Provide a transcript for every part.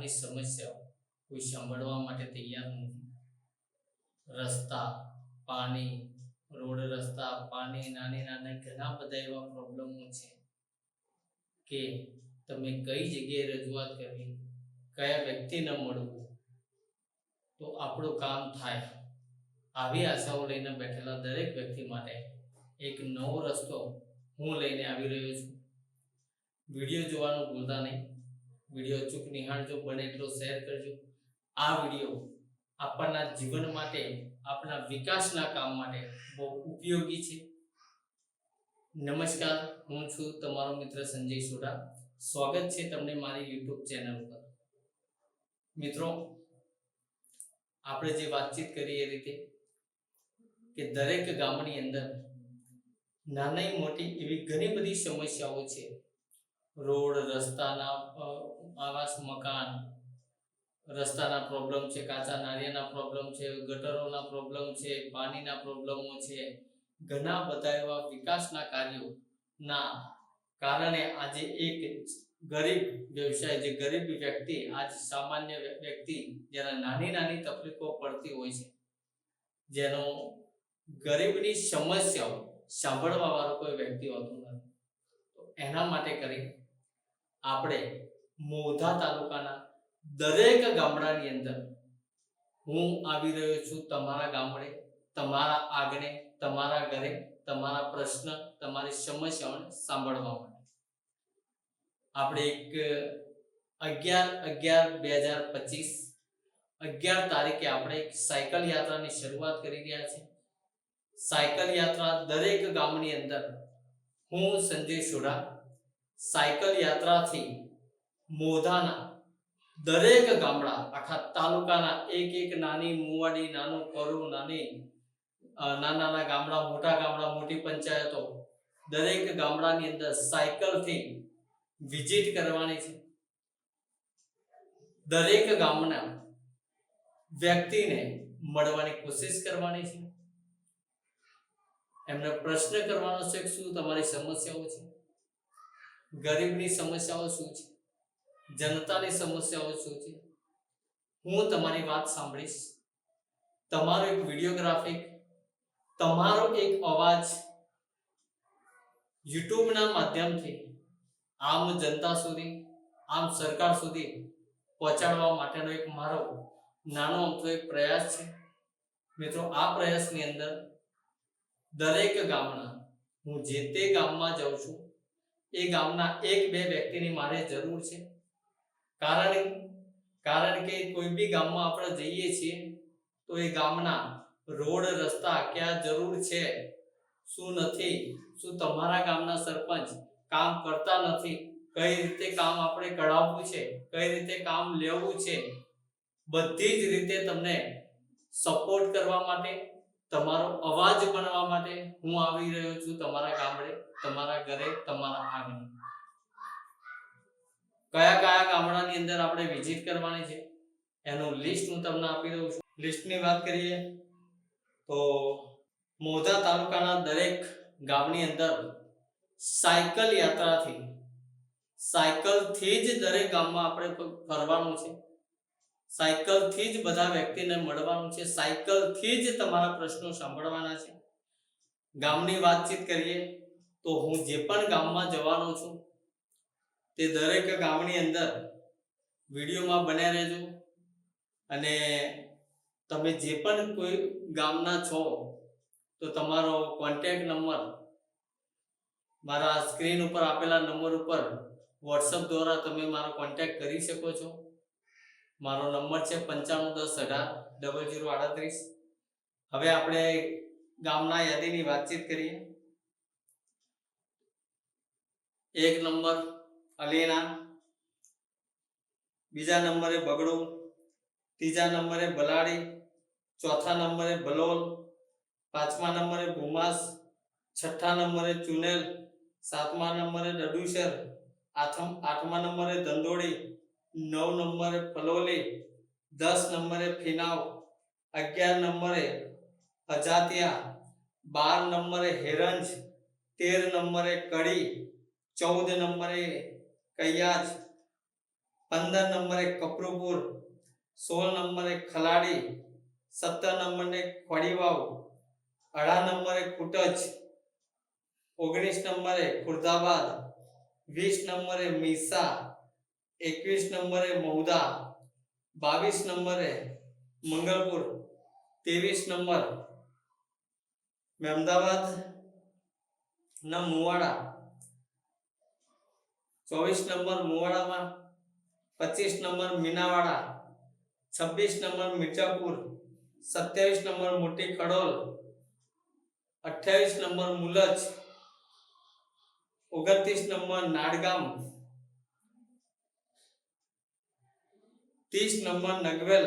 ગામની સમસ્યાઓ કોઈ સાંભળવા માટે તૈયાર નથી. રસ્તા, પાણી, રોડ રસ્તા, પાણી નાની નાની ઘણા બધા એવા પ્રોબ્લેમો છે કે તમે કઈ જગ્યાએ રજૂઆત કરવી કયા વ્યક્તિને મળવું, તો આપણું કામ થાય. આવી આશાઓ લઈને બેઠેલા દરેક વ્યક્તિ માટે એક નવો રસ્તો હું લઈને આવી રહ્યો છું. વીડિયો જોવાનું ભૂલતા નહીં. વીડિયો ચૂક નિહાળજો, બને એટલો શેર કરજો. આ વીડિયો આપણના જીવન માટે આપણા વિકાસના કામ માટે બહુ ઉપયોગી છે. નમસ્કાર, હું છું તમારો મિત્ર સંજય સોડા સ્વાગત છે તમને મારી યુટ્યુબ ચેનલ પર. મિત્રો, આપણે જે વાતચીત કરી એ રીતે કે દરેક ગામની અંદર નાની મોટી એવી ઘણી બધી સમસ્યાઓ છે. રોડ, રસ્તાના આવાસ, મકાન, રસ્તાના પ્રોબ્લેમ છે, કાચા નાળિયેરના પ્રોબ્લેમ છે, ગટરોના પ્રોબ્લેમ છે, પાણીના પ્રોબ્લેમો છે. ઘણા બધા એવા વિકાસના કાર્યોના કારણે આજે એક ગરીબ વ્યવસાય, જે ગરીબ વ્યક્તિ, આજ સામાન્ય વ્યક્તિ, જેના નાની નાની તકલીફો પડતી હોય છે, જેનો ગરીબની સમસ્યાઓ સાંભળવા વાળો કોઈ વ્યક્તિ હોતો નથી. એના માટે કરી આપણે મોધા તાલુકાના દરેક ગામડાની અંદર હું આવી રહ્યો છું તમારા ગામડે, તમારા આગને, તમારા ઘરે, તમારા પ્રશ્ન, તમારી સમસ્યાઓને સાંભળવા માટે. આપણે એક અગિયાર અગિયાર બે હજાર પચીસ, અગિયાર તારીખે આપણે એક સાયકલ યાત્રાની શરૂઆત કરી રહ્યા છીએ. સાયકલ યાત્રા દરેક ગામની અંદર હું સંજય સોઢા સાયકલ યાત્રાથી મોધાના દરેક ગામડા, આખા તાલુકાના એક એક નાની મુવાડી, નાનું કરું, નાની નાના નાના ગામડા, મોટા ગામડા, મોટી પંચાયતો, દરેક ગામડાની અંદર સાયકલથી વિઝિટ કરવાની છે. દરેક ગામના વ્યક્તિને મળવાની કોશિશ કરવાની છે. એમને પ્રશ્ન કરવાનો છે શું તમારી સમસ્યાઓ છે? ગરીબની સમસ્યાઓ શું છે? જનતાની સમસ્યાઓ શું છે? હું તમારી વાત સાંભળીશ. તમારો એક વિડીયોગ્રાફિક, તમારો એક અવાજ યુટ્યુબના માધ્યમથી આમ જનતા સુધી, આમ સરકાર સુધી પહોંચાડવા માટેનો એક મારો નાનો અમથો એક પ્રયાસ છે. મિત્રો, આ પ્રયાસની અંદર દરેક ગામના, હું જે તે ગામમાં જાઉં છું એ ગામના એક બે વ્યક્તિની મારે જરૂર છે. કારણ કારણ કે કોઈ બી ગામમાં આપણે જઈએ છીએ, તો એ ગામના રોડ, રસ્તા ક્યાં જરૂર છે, શું નથી, શું તમારા ગામના સરપંચ કામ કરતા નથી, કઈ રીતે કામ આપણે કઢાવવું છે, કઈ રીતે કામ લેવું છે, બધી જ રીતે તમને સપોર્ટ કરવા માટે તમારો અવાજ બનવા માટે હું આવી રહ્યો છું તમારા ગામડે, તમારા ઘરે, તમારા આંગણે. કયા કયા ગામડાની અંદર આપણે વિઝિટ કરવાની છે? એનું લિસ્ટ હું તમને આપી દઉં છું. લિસ્ટની વાત કરીએ તો મોધા તાલુકાના દરેક ગામની અંદર સાયકલ યાત્રાથી, સાયકલથી જ દરેક ગામમાં આપણે ફરવાનું છે. સાયકલથી જ બધા વ્યક્તિને મળવાનું છે. સાયકલથી જ તમારા પ્રશ્નો સાંભળવાના છે. ગામની વાતચીત કરીએ તો હું જે પણ ગામમાં જવાનો છું તે દરેક ગામની અંદર વિડીયોમાં બન્યા રહેજો. અને તમે જે પણ કોઈ ગામના છો તો તમારો કોન્ટેક્ટ નંબર મારા સ્ક્રીન ઉપર આપેલા નંબર ઉપર વોટ્સઅપ દ્વારા તમે મારો કોન્ટેક્ટ કરી શકો છો. મારો નંબર છે પંચાણું દસ અઢાર ડબલ જીરો આડત્રીસ. હવે આપણે ગામના યાદીની વાતચીત કરીએ. એક નંબર અલીના, બીજા નંબરે બગડો, ત્રીજા નંબરે બલાડી, ચોથા નંબરે બલોલ, પાંચમા નંબરે ભૂમાસ, છઠ્ઠા નંબરે ચુનેલ, સાતમા નંબરે ડડુસર આઠમ નંબરે ધંધોળી નવ નંબરે ફલોલી દસ નંબરે ફિનાવ, અગિયાર નંબરે અજાતિયા, બાર નંબરે હેરંજ, તેર નંબરે કડી, ચૌદ નંબરે કૈયાજ, પંદર નંબરે કપરુપુર, સોળ નંબરે ખલાડી, સત્તર નંબરે ખોડીવાવ, અઢાર નંબરે કુટજ, ઓગણીસ નંબરે ખુર્દાબાદ, વીસ નંબરે મીસા એકવીસ નંબરે મૌદા બાવીસ નંબરે મંગળપુર ત્રેવીસ નંબર અમદાવાદ ના મુવાડા, ચોવીસ નંબર મુવાડામાં, પચીસ નંબર મીનાવાડા, છવ્વીસ નંબર મિર્જાપુર, સત્યાવીસ નંબર મોટી ખડોલ, અઠ્યાવીસ નંબર મુલજ, ઓગણત્રીસ નંબર નાડગામ ત્રીસ નંબર નગવેલ,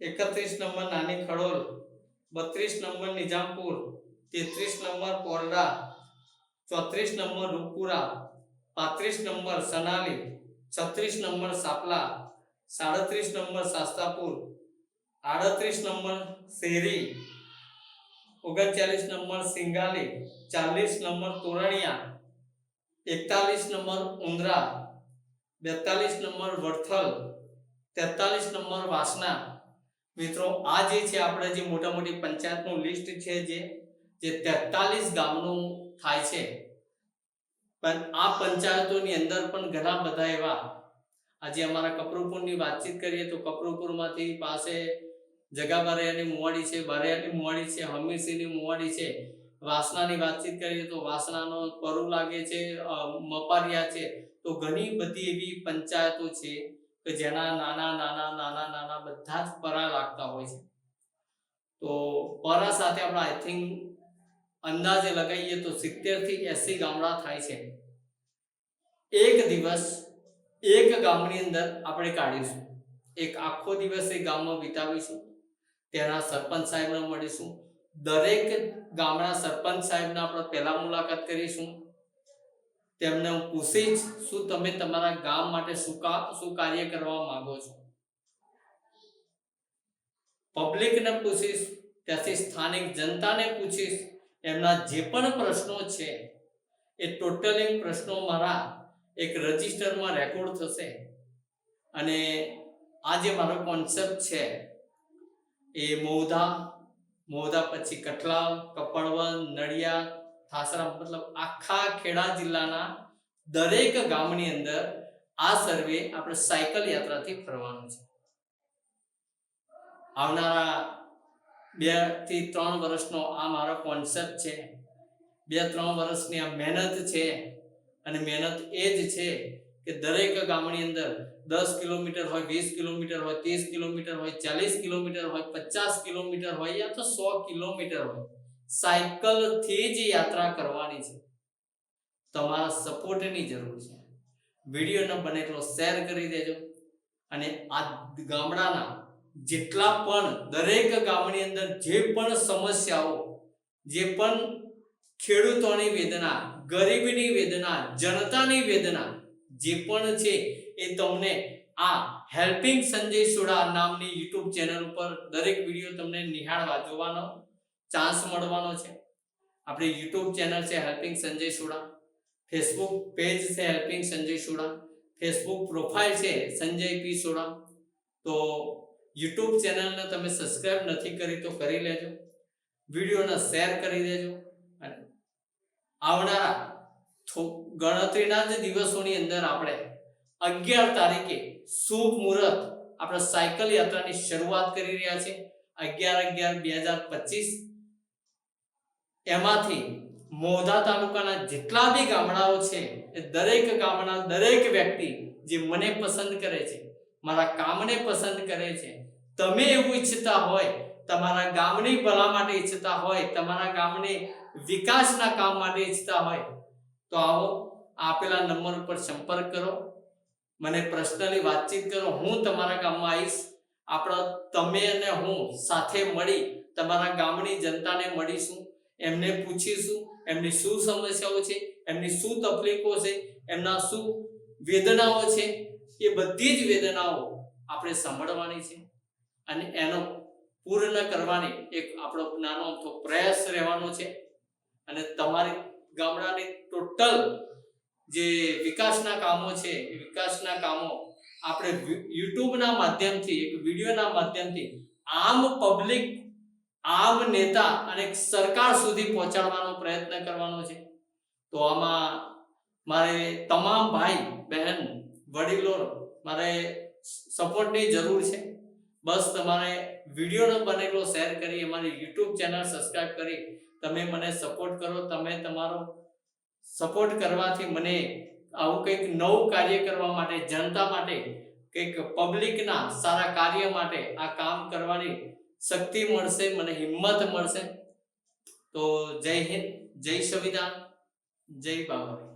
એકત્રીસ નંબર નાની ખડોલ, બત્રીસ નંબર નિજામપુર તેત્રીસ નંબર કોરડા ચોત્રીસ નંબર રૂપપુરા, પાંત્રીસ નંબર સનાલી, છત્રીસ નંબર સાપલા, સાડત્રીસ નંબર શાસ્તાપુર આડત્રીસ નંબર શેરી, ઓગણચાલીસ નંબર સિંગાલી, ચાલીસ નંબર તોરણિયા, એકતાલીસ નંબર ઉંદરા, બેતાલીસ નંબર વડથલ તેતાલીસ નંબર વાસના. મિત્રો, આ જે છે આપણે જે મોટા મોટી પંચાયતનું લિસ્ટ છે જે જે તેતાલીસ ગામનું થાય છે. પણ આ પંચાયતોની અંદર પણ ઘણા બધા એવા, આજે અમારા કપરુપુરની વાતચીત કરીએ તો કપરુપુરમાંથી પાસે જગાબારિયાની મુવાડી છે, બારિયાની મુવાડી છે, હમીરસિંહની મુવાડી છે. વાસનાની વાતચીત કરીએ તો વાસનાનો પરુ લાગે છે મપારિયા છે. તો ઘણી બધી એવી પંચાયતો છે કે જેના નાના નાના નાના નાના બધા જ પરા લાગતા હોય છે. તો પરા સાથે આપણે આઈ થિંક અંદાજે લગાવીએ તો સિત્તેરથી એસી ગામડા થાય છે. એક દિવસ, એક ગામની અંદર આપણે કાઢીશું. એક આખો દિવસ એ ગામમાં વિતાવીશું. તેના સરપંચ સાહેબને મળીશું. દરેક ગામના સરપંચ સાહેબને આપણે પહેલા મુલાકાત કરીશું. તેમને હું પૂછીશ શું તમે તમારા ગામ માટે શું શું કાર્ય કરવા માંગો છો? પબ્લિકને પૂછીશ, ત્યાંથી સ્થાનિક જનતાને પૂછીશ, એમના જે પણ પ્રશ્નો છે, એ ટોટલી પ્રશ્નો મારા એક રજિસ્ટરમાં રેકોર્ડ થશે. અને આ જે મારો કોન્સેપ્ટ છે, એ મૌધા મૌધા પછી કઠલાવ કપડવન નડિયાદ થાસરા મતલબ આખા ખેડા જિલ્લાના દરેક ગામની અંદર આ સર્વે આપણે સાયકલ યાત્રાથી ફરવાનું છે. આવનારા બેથી ત્રણ વર્ષનો આ મારો કોન્સેપ્ટ છે. બે ત્રણ વર્ષની આ મહેનત છે અને મહેનત એ જ છે કે દરેક ગામની અંદર દસ કિલોમીટર હોય, વીસ કિલોમીટર હોય, ત્રીસ કિલોમીટર હોય, ચાલીસ કિલોમીટર હોય, પચાસ કિલોમીટર હોય યા તો સો કિલોમીટર હોય. સાયકલથી જ યાત્રા કરવાની છે. તમારા સપોર્ટની જરૂર છે. વિડીયોને બને એટલો શેર કરી દેજો. અને આ ગામડાના જેટલા પણ દરેક ગામની અંદર જે પણ સમસ્યાઓ, જે પણ ખેડૂતોની વેદના, ગરીબની વેદના, જનતાની વેદના, જે પણ છે એ તમને આ હેલ્પિંગ સંજય સોડા નામની યુટ્યુબ ચેનલ ઉપર દરેક વીડિયો તમને નિહાળવા જોવાનો ચાન્સ મળવાનો છે. આપણી યુટ્યુબ ચેનલ છે helping Sanjay Soda. Facebook page છે helping Sanjay Soda. Facebook profile છે સંજય પી સોડા. તો યુટ્યુબ ચેનલને તમે સબસ્ક્રાઇબ નથી કરી તો કરી લેજો. વિડીયોને શેર કરી દેજો. અને આવનારા ગણતરીના જ દિવસોની અંદર આપણે અગિયાર તારીખે શુભ મુહૂર્ત આપણે સાયકલ યાત્રાની શરૂઆત કરી રહ્યા છે અગિયાર અગિયાર બે હજાર પચીસ એમાંથી મોધા તાલુકાના જેટલા બી ગામડાઓ છે, એ દરેક ગામના દરેક વ્યક્તિ જે મને પસંદ કરે છે, મારા કામને પસંદ કરે છે, તમે એવું ઈચ્છતા હોય, તમારા ગામની ભલા માટે ઈચ્છતા હોય, તમારા ગામની વિકાસના કામ માટે ઈચ્છતા હોય, તો આવો આપેલા નંબર ઉપર સંપર્ક કરો, મને પર્સનલી વાતચીત કરો, હું તમારા ગામમાં આવીશ, આપણા તમે અને હું સાથે મળી તમારા ગામની જનતાને મળીશું એમને પૂછીશું, એમની શું સમસ્યાઓ છે, એમની શું તકલીફો છે, એમના શું વેદનાઓ છે, એ બધી જ વેદનાઓ આપણે સાંભળવાની છે. અને એનો પૂર્ણ કરવાની એક આપણો નાનો અમથો પ્રયાસ રહેવાનો છે. અને તમારી ગામડાની ટોટલ જે વિકાસના કામો છે, એ વિકાસના કામો આપણે યુટ્યુબના માધ્યમથી, એક વિડીયોના માધ્યમથી આમ પબ્લિક આમ નેતા અને સરકાર સુધી પહોંચાડવાનો પ્રયત્ન કરવાનો છે. તો આમાં મારે તમામ ભાઈ, બહેન, વડીલો, મારે સપોર્ટની જરૂર છે. બસ તમારે વિડીયોનો બનેલો શેર કરી, અમારી યુટ્યુબ ચેનલ સબસ્ક્રાઇબ કરી, તમે મને સપોર્ટ કરો, તમે તમારો સપોર્ટ કરવાથી મને આવું કંઈક નવું કાર્ય કરવા માટે, જનતા માટે, કંઈક પબ્લિકના સારા કાર્ય માટે આ કામ કરવાની શક્તિ મળશે મને હિંમત મળશે. તો જય હિન્દ જય સંવિધાન જય બાબા